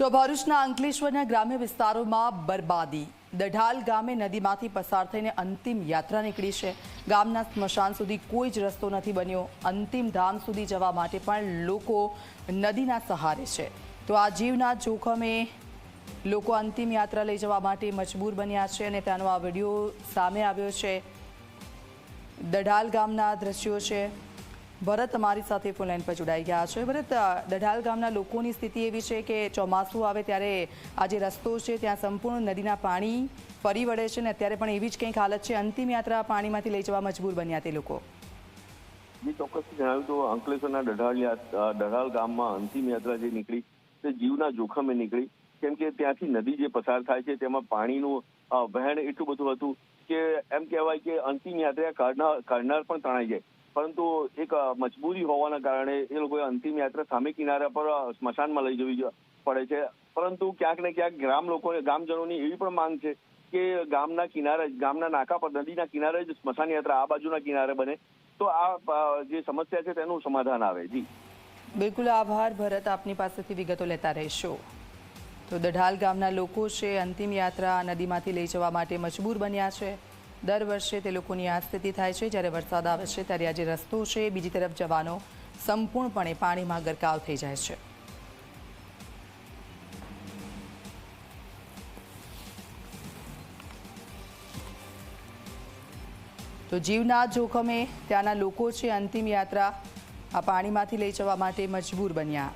તો ભરૂચના અંકલેશ્વરના ગ્રામ્ય વિસ્તારોમાં બરબાદી. દઢાલ ગામે નદીમાંથી પસાર થઈને અંતિમ યાત્રા નીકળી છે. ગામના સ્મશાન સુધી કોઈ જ રસ્તો નથી બન્યો. અંતિમ ધામ સુધી જવા માટે પણ લોકો નદીના સહારે છે. તો આ જીવના જોખમે લોકો અંતિમ યાત્રા લઈ જવા માટે મજબૂર બન્યા છે અને ત્યાંનો આ વીડિયો સામે આવ્યો છે. દઢાલ ગામના દ્રશ્યો છે. ભરત અમારી સાથે ફોન લાઈન પર જોડાઈ ગયા છે. ભરત દઢાલ ગામના લોકોની સ્થિતિ એવી છે કે ચોમાસું આવે ત્યારે આ જે રસ્તો છે ત્યાં સંપૂર્ણ નદીના પાણી ફરી વળે છે ને અત્યારે પણ એવી જ કંઈક હાલત છે. અંતિમ યાત્રા પાણીમાંથી લઈ જવા મજબૂર બન્યા તે લોકો. મેં ચોક્કસ જણાવ્યું તો અંકલેશ્વરના દઢાલ દઢાલ ગામમાં અંતિમ યાત્રા જે નીકળી તે જીવના જોખમે નીકળી. કેમ કે ત્યાંથી નદી જે પસાર થાય છે તેમાં પાણીનું વહેણ એટલું બધું હતું કે એમ કહેવાય કે અંતિમ યાત્રા કાઢનાર પણ તણાઈ જાય. પરંતુ એક મજબૂરી હોવાના કારણે એ લોકોએ અંતિમ યાત્રા સામે કિનારા પર સ્મશાનમાં લઈ જવી પડે છે. પરંતુ ક્યાંક ને ક્યાંક ગ્રામ લોકોને, ગામજનોની એવી પણ માંગ છે કે ગામના કિનારે, ગામના નાકા પર, નદીના કિનારે જ સ્મશાન યાત્રા, આ બાજુના કિનારે બને. તો આ જે સમસ્યા છે તેનું સમાધાન આવે. જી. બિલકુલ આભાર. ભરત આપની પાસેથી વિગતો લેતા રહેશો. તો દઢાલ ગામના લોકો છે, અંતિમ યાત્રા નદીમાંથી લઈ જવા માટે મજબૂર બન્યા છે. દર વર્ષે તે લોકોની આ સ્થિતિ થાય છે. જ્યારે વરસાદ આવે છે, ત્યારે આજે રસ્તો છે, બીજી તરફ જવાનો સંપૂર્ણપણે પાણીમાં ગરકાવ થઈ જાય છે. તો જીવના જોખમે ત્યાંના લોકો છે, અંતિમ યાત્રા આ પાણીમાંથી લઈ જવા માટે મજબૂર બન્યા.